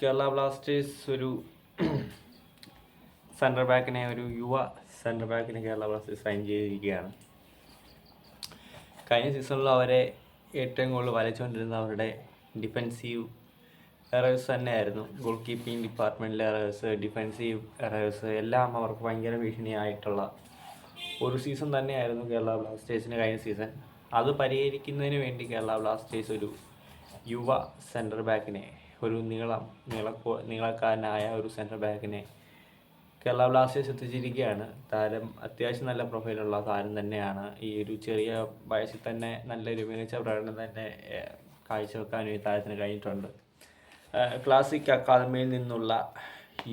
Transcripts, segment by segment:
Kerala Blasters ഒരു central ബാക്കിനെ ഒരു യുവ സെൻട്രൽ ബാക്കിനെ കേരള ബ്ലാസ്റ്റേഴ്സ് സൈൻ ചെയ്തിരിക്കുകയാണ്. കഴിഞ്ഞ സീസണിൽ അവരെ ഏറ്റവും കൂടുതൽ വരച്ചുകൊണ്ടിരുന്ന അവരുടെ ഡിഫെൻസീവ് എറേഴ്സ് തന്നെയായിരുന്നു. ഗോൾ കീപ്പിംഗ് ഡിപ്പാർട്ട്മെന്റിലെ എറേഴ്സ് ഡിഫെൻസീവ് എറേഴ്സ് എല്ലാം അവർക്ക് ഭയങ്കര ഭീഷണിയായിട്ടുള്ള ഒരു സീസൺ തന്നെയായിരുന്നു കേരള ബ്ലാസ്റ്റേഴ്സിന് കഴിഞ്ഞ സീസൺ അത് പരിഹരിക്കുന്നതിന് വേണ്ടി കേരള ബ്ലാസ്റ്റേഴ്സ് ഒരു യുവ സെന്റർ ബാക്കിനെ ഒരു നീളം നീളക്കോ നീളക്കാരനായ ഒരു സെന്റർ ബാക്കിനെ കേരള ബ്ലാസ്റ്റേഴ്സ് എത്തിച്ചിരിക്കുകയാണ്. താരം അത്യാവശ്യം നല്ല പ്രൊഫൈലുള്ള താരം തന്നെയാണ്. ഈ ഒരു ചെറിയ വയസ്സിൽ തന്നെ നല്ലൊരു മികച്ച പ്രകടനം തന്നെ കാഴ്ചവെക്കാനും ഈ താരത്തിന് കഴിഞ്ഞിട്ടുണ്ട്. ക്ലാസിക് അക്കാദമിയിൽ നിന്നുള്ള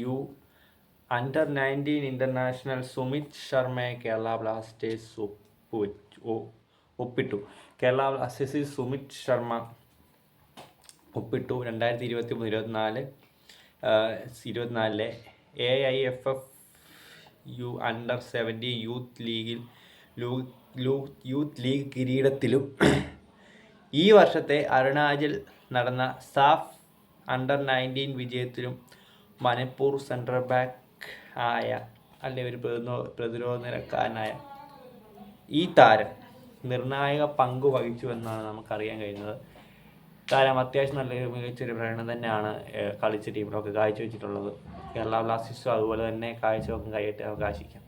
U under nineteen international Sumit ശർമ്മയെ Kerala Blasters ഒപ്പുവെച്ചു ഒപ്പിട്ടു. കേരള ബ്ലാസ്റ്റേഴ്സിൽ സുമിത് ശർമ്മ ഒപ്പിട്ടു രണ്ടായിരത്തി ഇരുപത്തി മൂന്ന് ഇരുപത്തിനാല് ഇരുപത്തിനാലിലെ A I F F U under seventeen youth ലീഗിൽ യൂത്ത് ലീഗ് കിരീടത്തിലും ഈ വർഷത്തെ അരുണാചൽ നടന്ന സാഫ് അണ്ടർ നയന്റീൻ വിജയത്തിലും മണിപ്പൂർ സെൻട്രൽ ബാക്ക് ആയ അല്ലെ ഒരു പ്രതിരോ പ്രതിരോധ നിരക്കാരനായ ഈ താരം നിർണായക പങ്ക് വഹിച്ചു എന്നാണ് നമുക്കറിയാൻ കഴിയുന്നത്. താരം അത്യാവശ്യം നല്ലൊരു മികച്ചൊരു പ്രകടനം തന്നെയാണ് കളിച്ച ടീമിലൊക്കെ കാഴ്ചവെച്ചിട്ടുള്ളത്. കേരള ബ്ലാസ്റ്റേഴ്സും അതുപോലെ തന്നെ കാഴ്ചവെക്കാൻ കഴിയട്ടെ അവകാശിക്കാം.